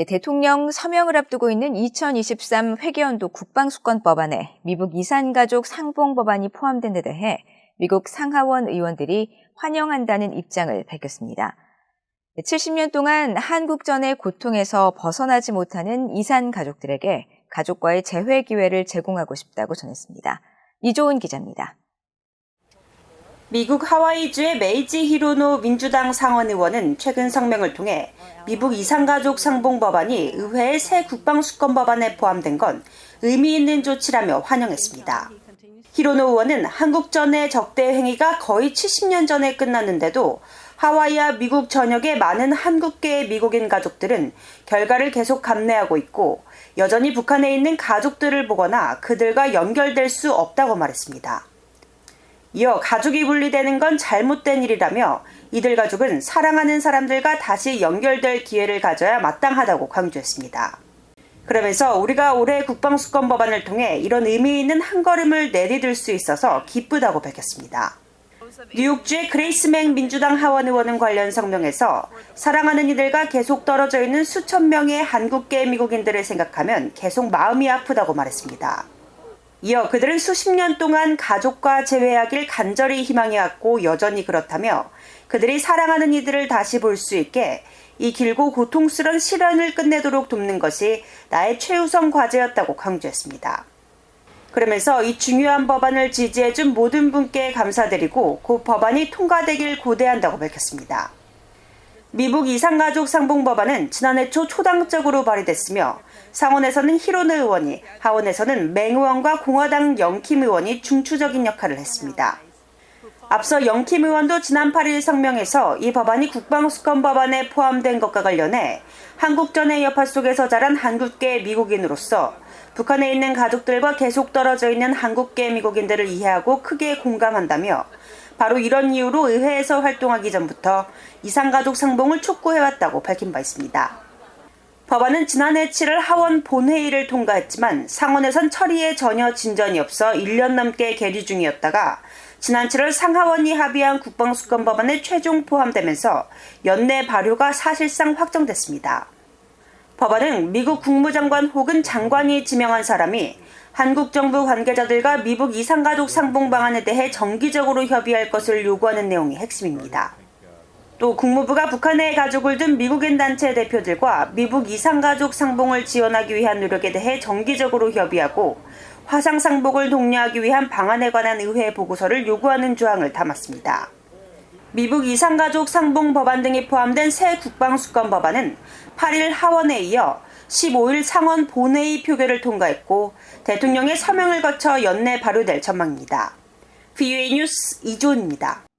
예, 대통령 서명을 앞두고 있는 2023 회계연도 국방수권 법안에 미국 이산가족 상봉 법안이 포함된 데 대해 미국 상하원 의원들이 환영한다는 입장을 밝혔습니다. 70년 동안 한국전의 고통에서 벗어나지 못하는 이산 가족들에게 가족과의 재회 기회를 제공하고 싶다고 전했습니다. 이조은 기자입니다. 미국 하와이주의 메이지 히로노 민주당 상원 의원은 최근 성명을 통해 미국 이산가족 상봉 법안이 의회의 새 국방수권 법안에 포함된 건 의미 있는 조치라며 환영했습니다. 히로노 의원은 한국전의 적대 행위가 거의 70년 전에 끝났는데도 하와이와 미국 전역의 많은 한국계의 미국인 가족들은 결과를 계속 감내하고 있고 여전히 북한에 있는 가족들을 보거나 그들과 연결될 수 없다고 말했습니다. 이어 가족이 분리되는 건 잘못된 일이라며 이들 가족은 사랑하는 사람들과 다시 연결될 기회를 가져야 마땅하다고 강조했습니다. 그러면서 우리가 올해 국방수권 법안을 통해 이런 의미 있는 한 걸음을 내디딜 수 있어서 기쁘다고 밝혔습니다. 뉴욕주의 그레이스 맥 민주당 하원 의원은 관련 성명에서 사랑하는 이들과 계속 떨어져 있는 수천 명의 한국계 미국인들을 생각하면 계속 마음이 아프다고 말했습니다. 이어 그들은 수십 년 동안 가족과 재회하길 간절히 희망해왔고 여전히 그렇다며 그들이 사랑하는 이들을 다시 볼 수 있게 이 길고 고통스런 시련을 끝내도록 돕는 것이 나의 최우선 과제였다고 강조했습니다. 그러면서 이 중요한 법안을 지지해준 모든 분께 감사드리고 그 법안이 통과되길 고대한다고 밝혔습니다. 미국 이산가족 상봉 법안은 지난해 초 초당적으로 발의됐으며 상원에서는 히로노 의원이 하원에서는 맹 의원과 공화당 영킴 의원이 중추적인 역할을 했습니다. 앞서 영킴 의원도 지난 8일 성명에서 이 법안이 국방수권 법안에 포함된 것과 관련해 한국전의 여파 속에서 자란 한국계 미국인으로서 북한에 있는 가족들과 계속 떨어져 있는 한국계 미국인들을 이해하고 크게 공감한다며 바로 이런 이유로 의회에서 활동하기 전부터 이산가족 상봉을 촉구해왔다고 밝힌 바 있습니다. 법안은 지난해 7월 하원 본회의를 통과했지만 상원에선 처리에 전혀 진전이 없어 1년 넘게 계류 중이었다가 지난 7월 상하원이 합의한 국방수권 법안에 최종 포함되면서 연내 발효가 사실상 확정됐습니다. 법안은 미국 국무장관 혹은 장관이 지명한 사람이 한국 정부 관계자들과 미국 이산가족 상봉 방안에 대해 정기적으로 협의할 것을 요구하는 내용이 핵심입니다. 또 국무부가 북한의 가족을 둔 미국인 단체 대표들과 미국 이산가족 상봉을 지원하기 위한 노력에 대해 정기적으로 협의하고 화상 상봉을 독려하기 위한 방안에 관한 의회 보고서를 요구하는 조항을 담았습니다. 미국 이산가족 상봉 법안 등이 포함된 새 국방수권 법안은 8일 하원에 이어 15일 상원 본회의 표결을 통과했고 대통령의 서명을 거쳐 연내 발효될 전망입니다. VUA 뉴스 이조은입니다.